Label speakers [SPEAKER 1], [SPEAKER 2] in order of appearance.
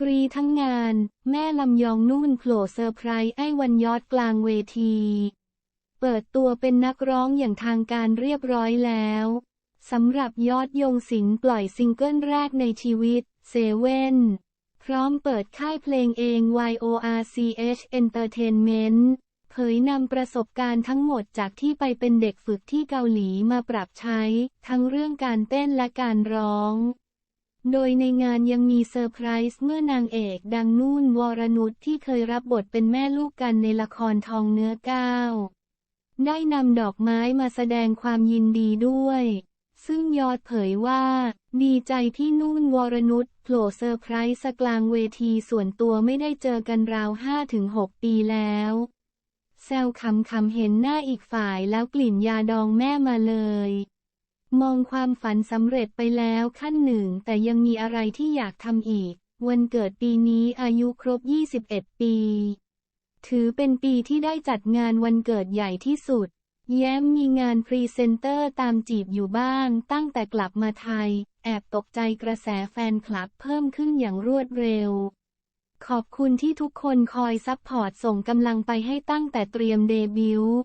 [SPEAKER 1] กรีทั้งงาน แม่ลำยองนุ่นโผล่เซอร์ไพรส์ไอ้วันยอดกลางเวที เปิดตัวเป็นนักร้องอย่างทางการเรียบร้อยแล้วสำหรับยอดยงศิลป์ปล่อยซิงเกิลแรกในชีวิต เซเว่น พร้อมเปิดค่ายเพลงเอง YORCH Entertainment เผยนำประสบการณ์ทั้งหมดจากที่ไปเป็นเด็กฝึกที่เกาหลีมาปรับใช้ ทั้งเรื่องการเต้นและการร้อง โดยในงานยังมีเซอร์ไพรส์เมื่อนางเอกดังนุ่นวรนุชที่เคยรับบทเป็นแม่ลูกกันในละครทองเนื้อก้าวได้นำดอกไม้มาแสดงความยินดีด้วย ซึ่งยอดเผยว่า ดีใจที่นุ่นวรนุชโผล่เซอร์ไพรส์กลางเวทีส่วนตัวไม่ได้เจอกันราว 5-6 ปีแล้วแซวคำคำเห็นหน้าอีกฝ่ายแล้วกลิ่นยาดองแม่มาเลย มองความฝันสำเร็จไปแล้วขั้นหนึ่ง แต่ยังมีอะไรที่อยากทำอีก วันเกิดปีนี้อายุครบ 21 ปี ถือเป็นปีที่ได้จัดงานวันเกิดใหญ่ที่สุด แย้มมีงานพรีเซนเตอร์ตามจีบอยู่บ้าง ตั้งแต่กลับมาไทย แอบตกใจกระแสแฟนคลับเพิ่มขึ้นอย่างรวดเร็ว ขอบคุณที่ทุกคนคอยซัพพอร์ตส่งกำลังไปให้ตั้งแต่เตรียมเดบิวต์